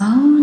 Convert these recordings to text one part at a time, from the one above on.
Ah,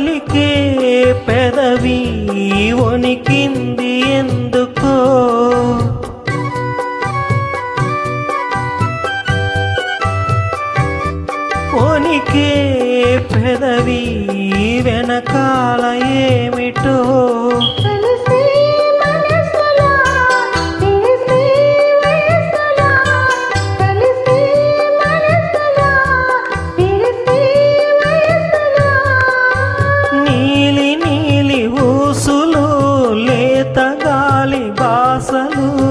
పలికే పెదవి వణికింది ఎందుకో? వణికే పెదవి వెనకాల ఏమిటో? బాసలు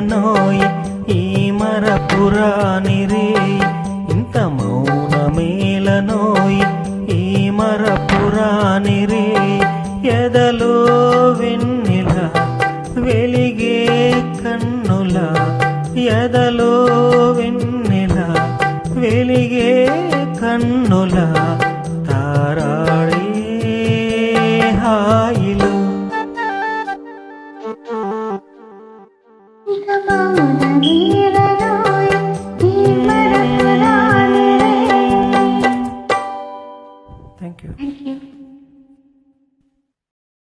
మౌనమేలనోయ్ ఈ మరపురాని రే ఇంత మౌనమేలనోయ్ ఈ మరపురాని రే ఎదలో వెన్నెల వెలిగే కన్నుల ఎదలో వెన్నెల వెలిగే కన్నుల తారాడే హాయిలు